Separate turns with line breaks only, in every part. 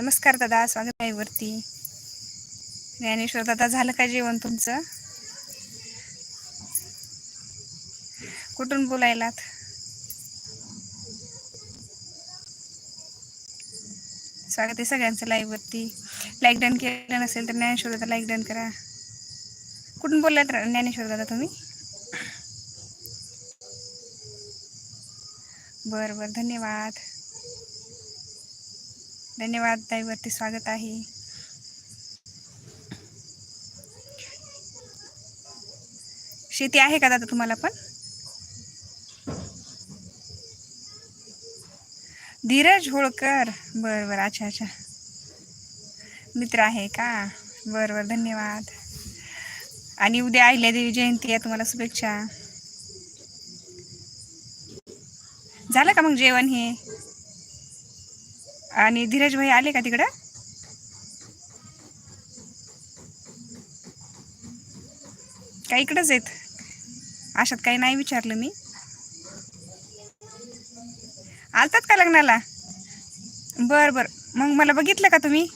नमस्कार दादा स्वागत आहे वरती. ज्ञानेश्वर दादा झालं का जेवण तुमचं? कुठून बोलायलात? स्वागत आहे सगळ्यांचं लाईव्ह वरती. लाईक डन केलं नसेल तर ज्ञानेश्वर दादा लाईक डन करा. कुठून बोललात ज्ञानेश्वर दादा तुम्ही? बरं बरं धन्यवाद. धन्यवाद ताईवरती स्वागत आहे. शेती आहे का दादा तुम्हाला पण? धीरज होळकर. बरं बरं अच्छा अच्छा. मित्र आहे का? बरं बरं धन्यवाद. आणि उद्या अहिल्यादेवी जयंती आहे तुम्हाला शुभेच्छा. झालं का मग जेवण हे? आणि धीरज भाई आले का तिकडं? का इकडंच आहेत? अशात काही नाही विचारलं मी. आलतात का लग्नाला? बर बर. मग मला बघितलं का तुम्ही?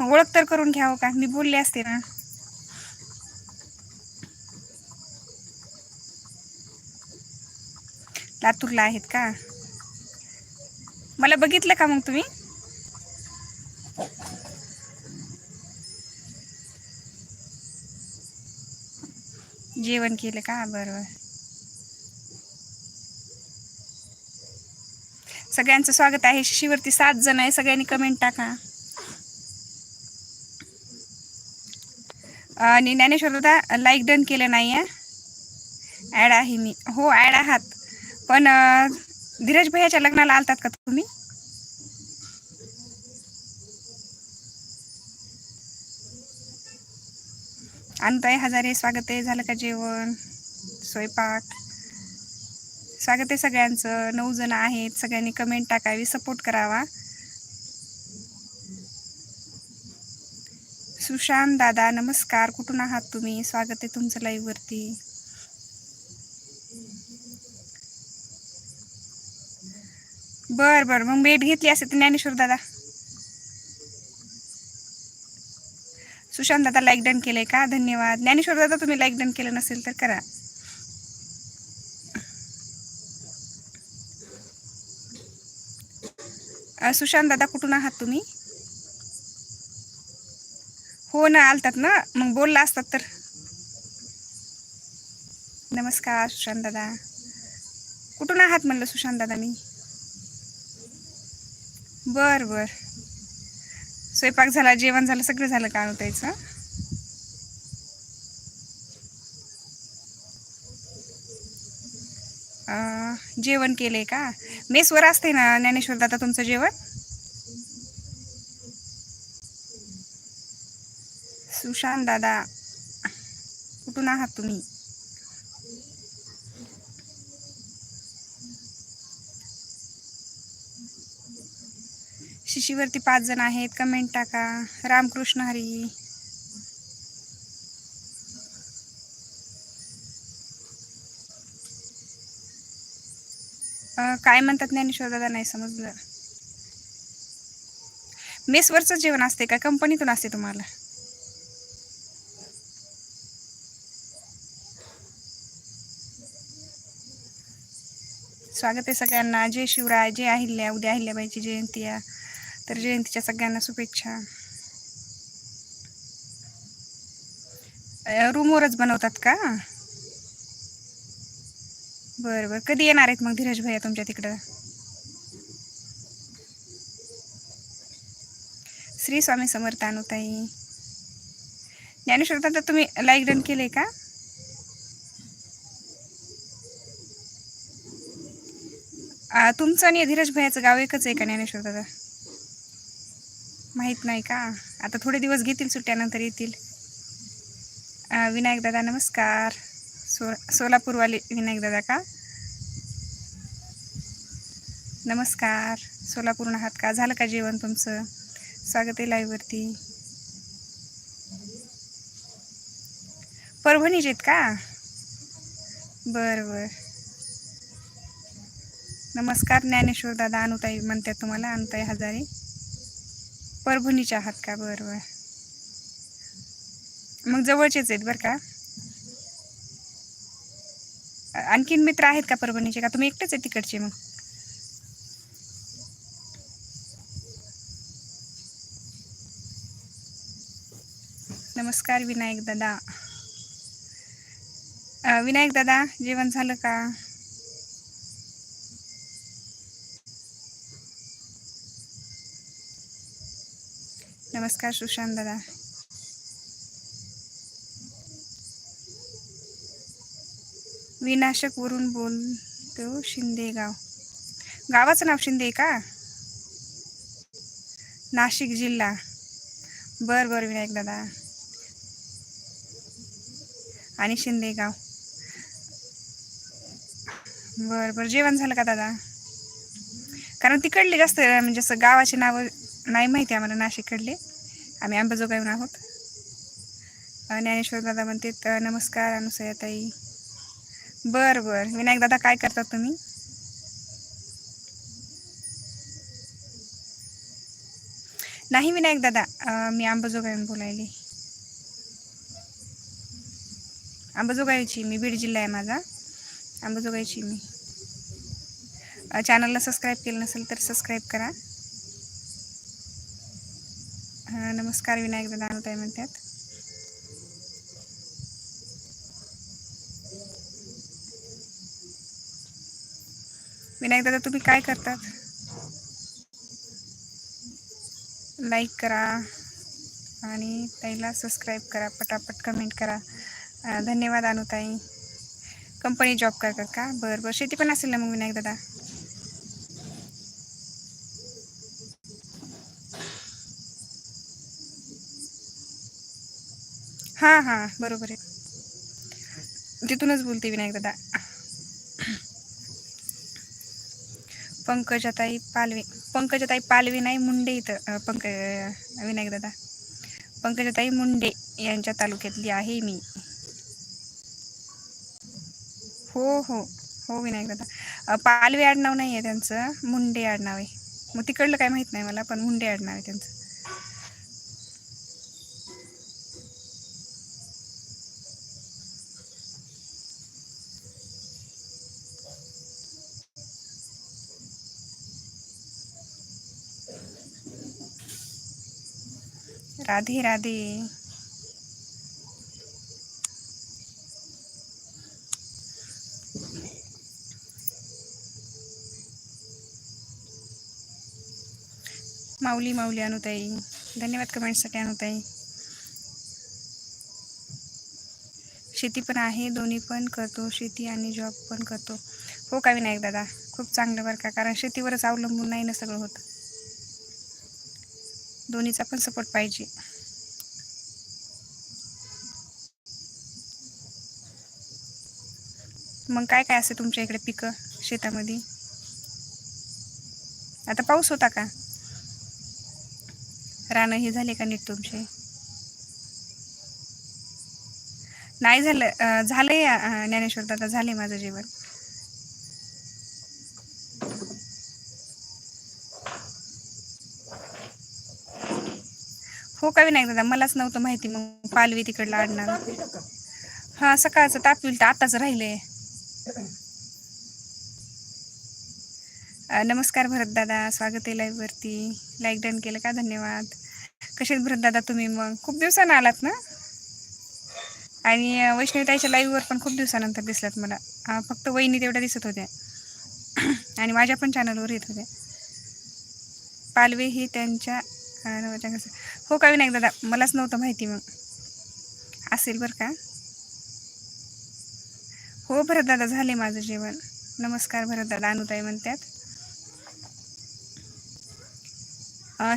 मग ओळख तर करून घ्यावं का? मी बोलले असते ना. लातूरला आहेत का? मला बघितलं का मग तुम्ही? जेवण केलं का? बरोबर सगळ्यांचं स्वागत आहे. शिशीवरती सात जण आहे. सगळ्यांनी कमेंट टाका. आणि ज्ञानेश्वर दादा लाईक डन केलं नाही आहे ॲड आहे मी. हो ॲड आहात. पण धीरज भैयाच्या लग्नाला आलतात का तुम्ही? अनुताई हजारे स्वागत आहे झालं का जेवण? स्वयंपाक? स्वागत आहे सगळ्यांचं नऊ जण आहेत सगळ्यांनी कमेंट टाकावी सपोर्ट करावा. सुशांत दादा नमस्कार कुठून आहात तुम्ही? स्वागत आहे तुमचं लाईव्हवरती बर बर. मग भेट घेतली असेल तर ज्ञानेश्वर दादा. सुशांत दादा लाईक डन केलंय का? धन्यवाद. ज्ञानेश्वर दादा तुम्ही लाईक डन केलं नसेल तर करा. सुशांत दादा कुठून आहात तुम्ही? हो ना आलतात ना. मग बोलला असतात तर. नमस्कार सुशांत दादा. कुठून आहात म्हणलं सुशांत दादा मी? बर बर. स्वयंपाक झाला जेवण झालं सगळं झालं का अनुताईचं? जेवण केलंय का? मेसवर असते ना ज्ञानेश्वर दादा तुमचं जेवण? सुशांत दादा कुठून आहात तुम्ही? शिशीवरती पाच जण आहेत. कमेंट टाका. रामकृष्ण हरी. काय म्हणतात ज्ञानेश्वर दादा नाही समजलं. मेसवरचं जेवण असते का? कंपनीतून असते तुम्हाला. स्वागत आहे सगळ्यांना. जय शिवराय जय अहिल्या उद्या अहिल्याबाईची जयंती आहे तर जयंतीच्या सगळ्यांना शुभेच्छा. रूमवरच बनवतात का? बरं बरं. कधी येणार आहेत मग धीरज भैया तुमच्या तिकडं? श्री स्वामी समर्थ अनुताई ज्ञानेश्वर दादा तुम्ही लाईक डन केले का? तुमचं आणि धीरज भैयाचं गाव एकच आहे का ज्ञानेश्वर दादा? माहीत नाही का? आता थोडे दिवस घेतील सुट्ट्यानंतर येतील. विनायकदादा नमस्कार. सो सोलापूरवाले विनायकदादा का? नमस्कार. सोलापूरनं आहात का? झालं का जेवण तुमचं? स्वागत आहे लाईव्हवरती परभणीचे आहेत का? बरं बरं. नमस्कार ज्ञानेश्वर दादा अनुताई म्हणतात तुम्हाला अनुताई हजारे. परभणीच्या आहात का? बरं बरं. मग जवळचेच आहेत बरं का? आणखीन मित्र आहेत का परभणीचे? का तुम्ही एकटेच आहे तिकडचे मग? नमस्कार विनायक दादा. विनायक दादा जेवण झालं का? नमस्कार सुशांत दादा. विनाशक वरून बोलतो शिंदे गाव. गावाचं नाव शिंदे का? नाशिक जिल्हा. बर बर विनायक दादा. आणि शिंदे गाव. बर बर. जेवण झालं का दादा? कारण तिकडले जास्त म्हणजे असं गावाचे नावं नाही माहिती आम्हाला नाशिककडले. आम्ही अंबाजोगाईहून आहोत. ज्ञानेश्वर दादा म्हणतात नमस्कार अनुसयाताई. बर बर. विनायक दादा काय करतात तुम्ही? नाही विनायक दादा मी अंबाजोगाईहून बोलायले. अंबाजोगाईची मी बीड जिल्हा आहे माझा. अंबाजोगाईची मी. चॅनलला सबस्क्राईब केलं नसेल तर सबस्क्राईब करा. नमस्कार विनायक दादा अनुताई म्हणतात. विनायक दादा तुम्ही काय करतात? लाईक करा आणि ताईला सबस्क्राईब करा पटापट कमेंट करा. धन्यवाद अनुताई. कंपनी जॉब करतात का? बरं बरं. शेती पण असेल ना मग विनायक दादा? हां हां बरोबर आहे. तिथूनच बोलते विनायक दादा. पंकजाताई पालवे पंकजाताई पालवे नाही मुंडे इथं. पंक विनायक दादा. पंकजाताई मुंडे यांच्या तालुक्यातली आहे मी. हो हो हो विनायक दादा. पालवे आडनाव नाही आहे त्यांचं मुंडे आडनाव आहे. मग तिकडलं काय माहीत नाही मला पण मुंडे आडनाव आहे त्यांचं. राधे राधे. माऊली माऊली अनुताई. धन्यवाद कमेंटसाठी अनुताई. शेती पण आहे दोन्ही पण करतो शेती आणि जॉब पण करतो. हो का विनायक दादा खूप चांगलं बरं का कारण शेतीवरच अवलंबून नाही ना सगळं होतं. दोन्हीचा पण सपोर्ट पाहिजे. मग काय काय असते तुमच्या इकडे पिकं शेतामध्ये? आता पाऊस होता का? रानं हे झाले का नीट तुमचे? नाही झालं झालंय ज्ञानेश्वर दादा झाले माझं जेवण. हो का विनायक दादा? मलाच नव्हतं माहिती मग पालवी तिकडला आणणार हा सकाळचं तापविल तर आताच राहिले. नमस्कार भरत दादा स्वागत आहे लाईव्ह वरती. लाईक डन केलं का? धन्यवाद. कसे भरत दादा तुम्ही? मग खूप दिवसानं आलात ना? आणि वैष्णवीताईच्या लाईव्हवर पण खूप दिवसानंतर दिसलात मला. फक्त वहिनी तेवढ्या दिसत होत्या. आणि माझ्या पण चॅनलवर येत होत्या. पालवे ही त्यांच्या कसं हो का विनायक दादा मलाच नव्हतं माहिती मग. असेल बरं का. हो भरत दादा झाले माझं जेवण. नमस्कार भरत दादा अनुताई म्हणतात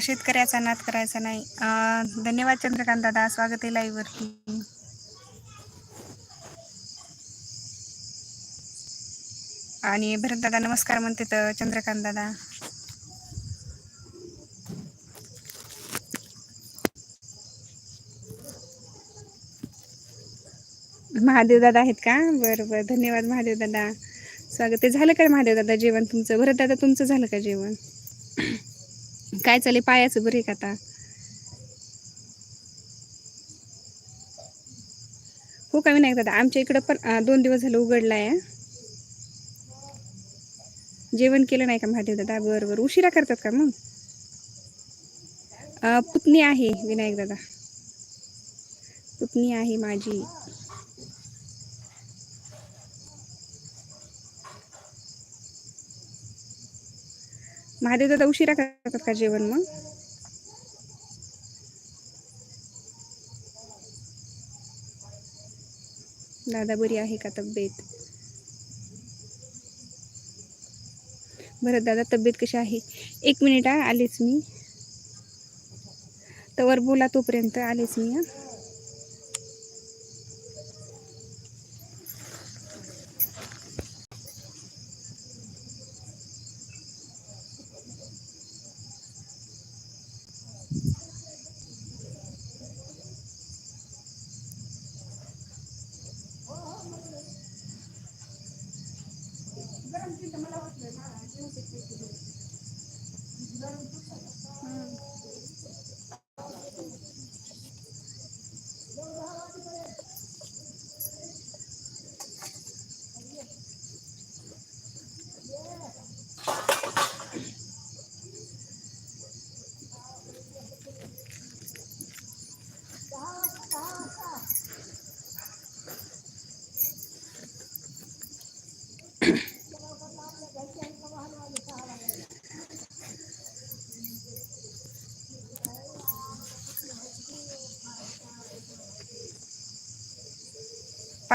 शेतकऱ्याचा नाद करायचा नाही. धन्यवाद चंद्रकांत दादा स्वागत आहे लाईव्हवरती आणि भरत दादा नमस्कार म्हणते तर चंद्रकांत दादा. महादेव दादा आहेत का? बरं बरं. धन्यवाद महादेव दादा. स्वागत. ते झालं का महादेव दादा जेवण तुमचं? भरत दादा तुमचं झालं का जेवण? काय चालेल पायाचं बरं का आता? हो का विनायक दादा? आमच्या इकडं पण दोन दिवस झालं उघडला आहे जेवण केलं नाही का महादेव दादा? बरं बरं. उशिरा करतात का मग? पुतणी आहे विनायक दादा. पुतणी आहे माझी. महादेव दादा उशिरा करतात का जेवण मग? दादा बरी आहे का तब्येत? बरं दादा तब्येत कशी आहे? एक मिनिट आलेच मी. तवर बोला तोपर्यंत आलेच मी हा.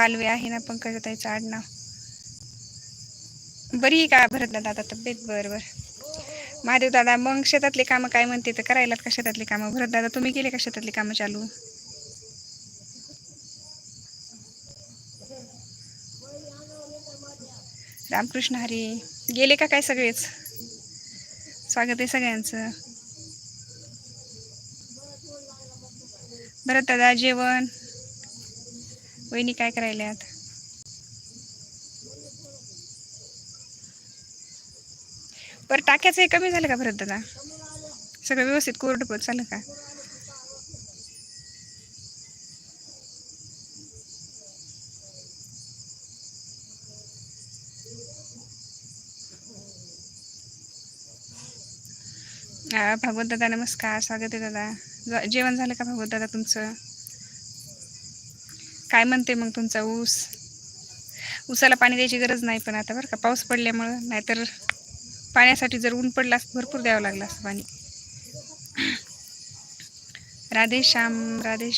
पालवे आहे ना पंकजाताईचं आडनाव. बरी का भरत दादा आता तब्येत? बरं बरं. महादेव दादा मग शेतातले कामं काय म्हणते? तर करायलात का शेतातली कामं? भरत दादा तुम्ही केले का शेतातली कामं चालू? रामकृष्ण हरी गेले का काय सगळेच? स्वागत आहे सगळ्यांचं. भरत दादा जेवण? वहिनी काय करायल्यात? बरं टाक्याचं हे कमी झालं का भरत दादा? सगळं व्यवस्थित कोरडं पत चाललं का? भगवत भागवत दादा नमस्कार. स्वागत आहे दादा. जेवण झालं का भागवत दादा तुमचं? काय म्हणते मग तुमचा ऊस? ऊसाला पाणी द्यायची गरज नाही पण आता बरं का पाऊस पडल्यामुळं नाहीतर पाण्यासाठी जर ऊन पडला भरपूर द्यावं लागलं असतं पाणी. राधे श्याम राधे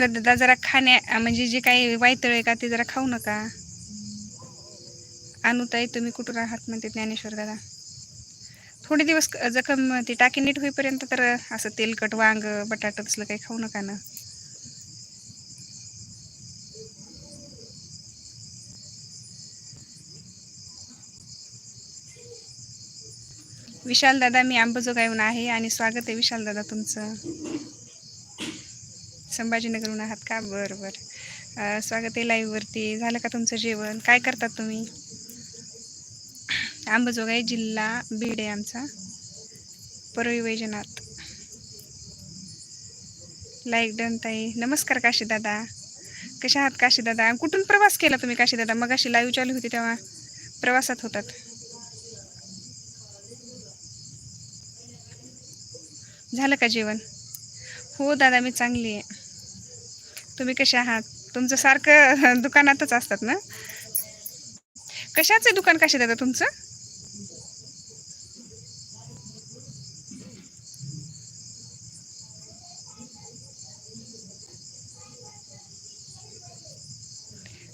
बरं दादा जरा खाण्या म्हणजे जे काही वायतळ आहे का ते जरा खाऊ नका. अनुताई तुम्ही कुठून आहात म्हणते ज्ञानेश्वर दादा. थोडे दिवस जखम ती टाकी नीट होईपर्यंत तर असं तेलकट वांग बटाटा तसलं काही खाऊ नका ना. विशाल दादा मी अंबाजोगाईहून आहे आणि स्वागत आहे विशाल दादा तुमचं. संभाजीनगरहून आहात का? बरं बरं. स्वागत आहे लाईव्हवरती झालं का तुमचं जेवण? काय करतात तुम्ही? आंबजोगाई जिल्हा बीड आहे आमचा. परळी वैजनाथ. लाईक डन ताई. नमस्कार काशी दादा कशा आहात काशी दादा कुठून प्रवास केला तुम्ही काशी दादा मग अशी लाईव्ह चालू होती तेव्हा प्रवासात होतात. झालं का जेवण? हो दादा मी चांगली आहे. तुम्ही कसे आहात? तुमचं सारखं दुकानातच असतात ना? कशाचं दुकान कसे दादा तुमचं?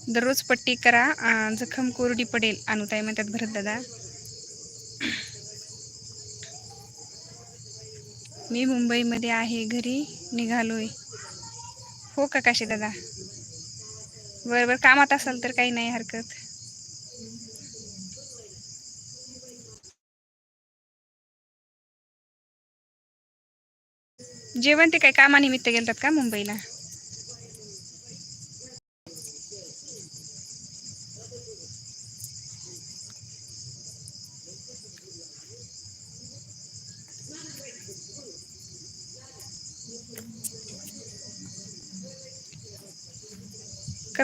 दररोज पट्टी करा जखम कोरडी पडेल अनुताई म्हणतात भरत दादा मी मुंबईमध्ये आहे घरी निघालोय. हो का काशी दादा? बर बर कामात असाल तर काही नाही हरकत. जेवण ते काही कामानिमित्त गेलतात का मुंबईला?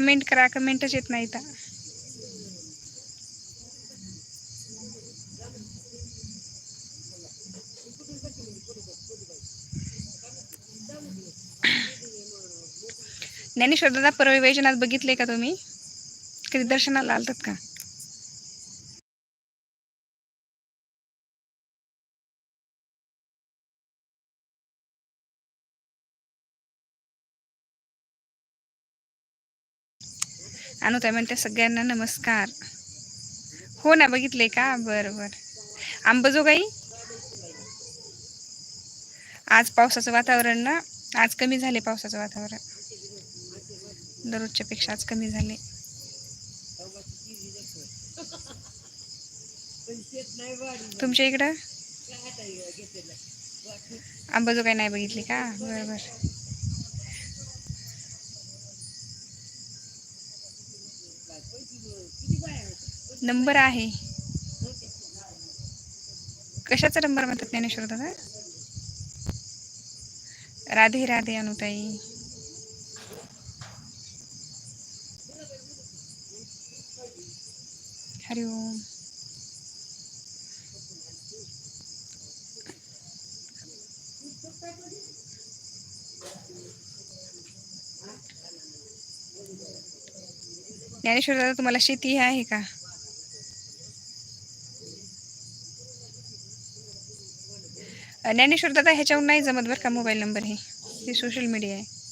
कमेंट करा कमेंटच येत नाही तर ज्ञानेश्वर दादा परळी बघितले का तुम्ही? कधी दर्शनाला आलतात का? अनुताई म्हणते सगळ्यांना नमस्कार. हो ना बघितले का? बरं बरं. आंबजोगाई आज पावसाचं वातावरण ना? आज कमी झाले पावसाचं वातावरण. दररोजच्या पेक्षा आज कमी झाले. तुमच्या इकडं? आंबजोगाई नाही बघितली का? बरं. नंबर आहे. कशाचा नंबर म्हणतात ज्ञानेश्वर दादा? राधे राधे अनुताई. हरि ओम. ज्ञानेश्वर दादा तुम्हाला शेती आहे का? ज्ञानेश्वर दादा ह्याच्यावर नाही जमत बरं का मोबाईल नंबर हे. हे सोशल मीडिया आहे.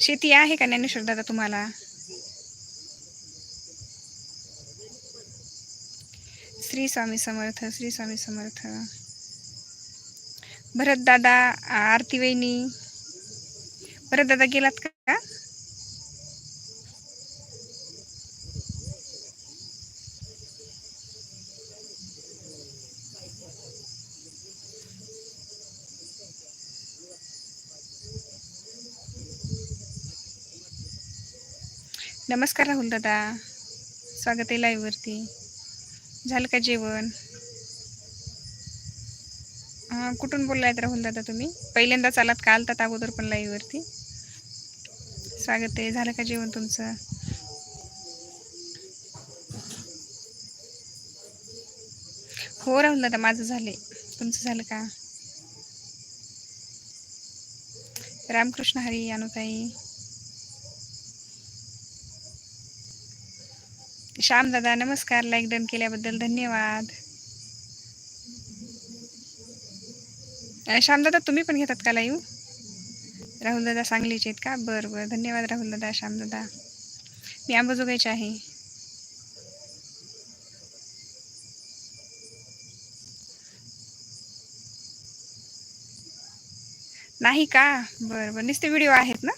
शेती आहे का ज्ञानेश्वर दादा तुम्हाला? श्री स्वामी समर्थ श्री स्वामी समर्थ. भरत दादा आरती वहिनी. भरत दादा गेलात का? नमस्कार राहुल दादा. स्वागत आहे लाईव्हवरती झालं का जेवण? हां कुठून बोललायत राहुल दादा तुम्ही? पहिल्यांदाच आलात का? आलतात अगोदर पण लाईव्हवरती स्वागत आहे. झालं का जेवण तुमचं? हो राहुल दादा माझं झाले तुमचं झालं का? रामकृष्ण हरी अनुताई. श्याम दादा नमस्कार. लाईक डन केल्याबद्दल धन्यवाद. श्याम दादा तुम्ही पण घेतात का लाईव्ह राहुल दादा सांगलीचे आहेत का? बरं बरं. धन्यवाद राहुल दादा श्याम दादा मी आंबाजोगाईचे आहे. नाही का? बरं बरं. नुसते व्हिडिओ आहेत ना?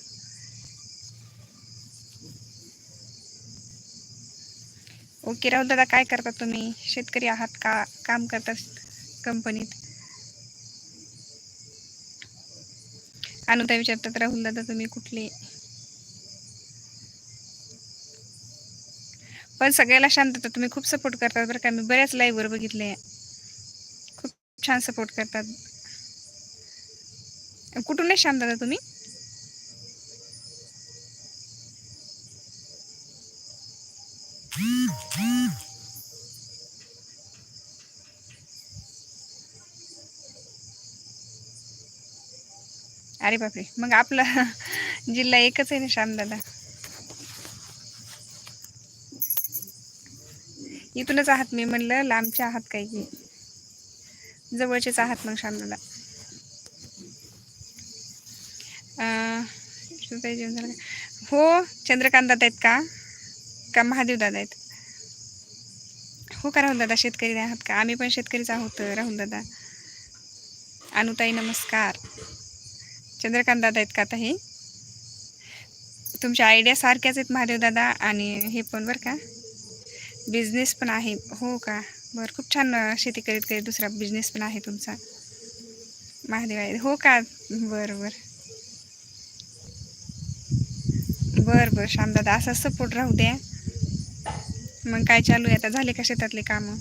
ओके राहुल दादा काय करता तुम्ही? शेतकरी आहात का? काम करतात कंपनीत? अनुता विचारतात राहुल दादा तुम्ही कुठले? पण सगळ्याला शांतता तुम्ही खूप सपोर्ट करतात बरं का. मी बऱ्याच लाईव्हवर बघितले. खूप छान सपोर्ट करतात. कुठून शांत दादा तुम्ही? अरे बापरे. मग आपला जिल्हा एकच आहे ना श्यामदादा? इथूनच आहात मी म्हणलं लांबचे आहात काही की? जवळचेच आहात मग श्यामदादा. अं, जेवण झालं हो चंद्रकांत दादा आहेत का? का महादेव दादा आहेत? हो का राहुल दादा शेतकरी आहात का? आम्ही पण शेतकरीच आहोत राहुल दादा. अनुताई नमस्कार. चंद्रकांत दादा आहेत का आता हे? तुमच्या आयडिया सारख्याच आहेत महादेव दादा आणि हे पण बरं का. बिझनेस पण आहे. हो का? बरं खूप छान शेती करीत करीत दुसरा बिझनेस पण आहे तुमचा. महादेव आहे हो का? बरं बरं. बरं बरं. श्यामदादा असा सपोर्ट राहू द्या. मग काय चालू आहे आता? झाले का शेतातले कामं?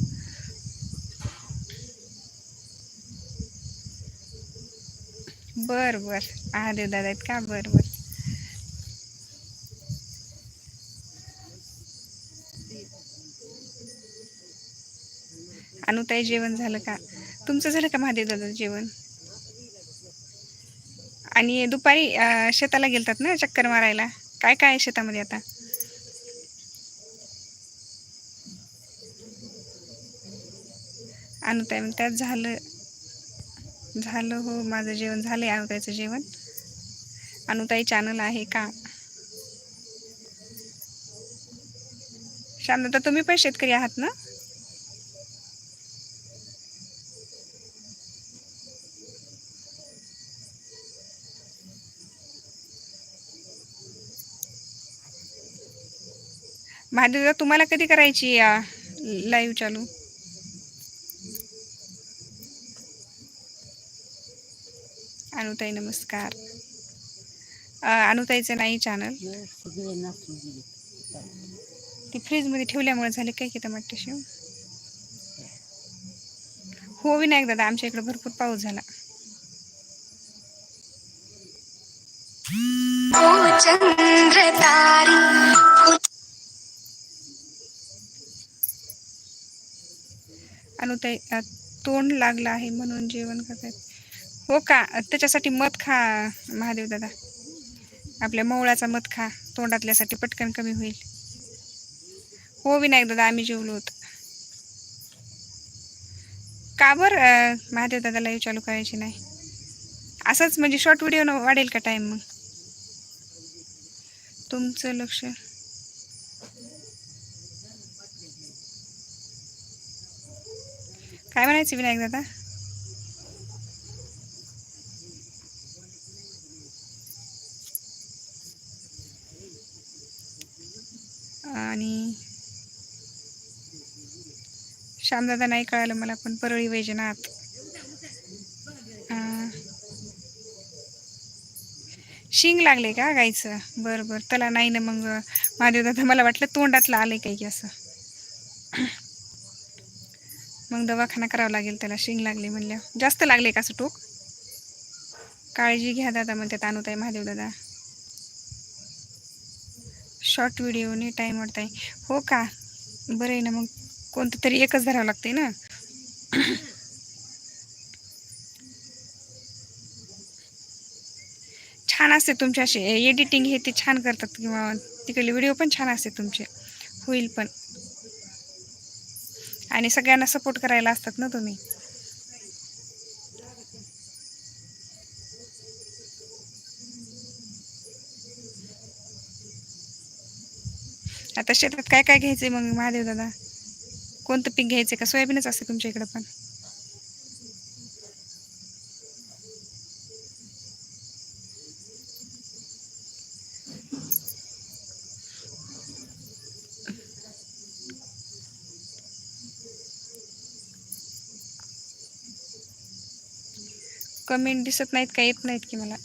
बर बर. महादेव दादा आहेत का? बर बर. अनुताई जेवण झालं का? तुमचं झालं का महादेव दादा जेवण? आणि दुपारी शेताला गेलतात ना चक्कर मारायला? काय काय आहे शेतामध्ये आता? अनुताई म्हणतात झालं. झालं हो माझं जेवण झालंय अनुताईचं जेवण. अनुताई चॅनल आहे का? शांतता तुम्ही पण शेतकरी आहात ना? महादेव तुम्हाला कधी करायची लाईव्ह चालू? अनुताई नमस्कार. अनुताईचं नाही चॅनल ती फ्रीजमध्ये ठेवल्यामुळे झाले काय की टमाटे शेव? हो विनायक दादा आमच्या इकडे भरपूर पाऊस झाला.
तारी.
अनुताई तोंड लागलं आहे म्हणून जेवण करतायत. हो का? त्याच्यासाठी मध खा महादेव दादा. आपल्या मवळाचा मध खा. तोंडातल्यासाठी पटकन कमी होईल. हो विनायक दादा आम्ही जेवलो होतो. का बरं महादेव दादा लाईव्ह चालू करायची नाही? असंच म्हणजे शॉर्ट व्हिडिओ वाढेल का टाईम मग? तुमचं लक्ष. काय म्हणायचं विनायक दादा आणि श्यामदादा नाही कळालं मला पण परळी वैजनाथ. शिंग लागले का गायचं बरं बरं. त्याला नाही ना मग. महादेव दादा मला वाटलं तोंडातलं आलंय काही की असं. मग दवाखाना करावा लागेल त्याला. शिंग लागले म्हणल्या. जास्त लागले का असं टोक? काळजी घ्या दादा म्हणतात अनुताई महादेव दादा. शॉर्ट व्हिडिओने टाईम वाटताय हो का? बरं आहे ना मग. कोणतं तरी एकच धरावं लागते ना? छान असते तुमचे असे एडिटिंग हे ते छान करतात किंवा तिकडले व्हिडिओ पण छान असते तुमचे. होईल पण. आणि सगळ्यांना सपोर्ट करायला असतात ना तुम्ही. आता शेतात काय काय घ्यायचंय मग महादेव दादा? कोणतं पीक घ्यायचं का? सोयाबीनच असतं तुमच्या इकडं पण. कमेंट दिसत नाहीत का? येत नाहीत की मला.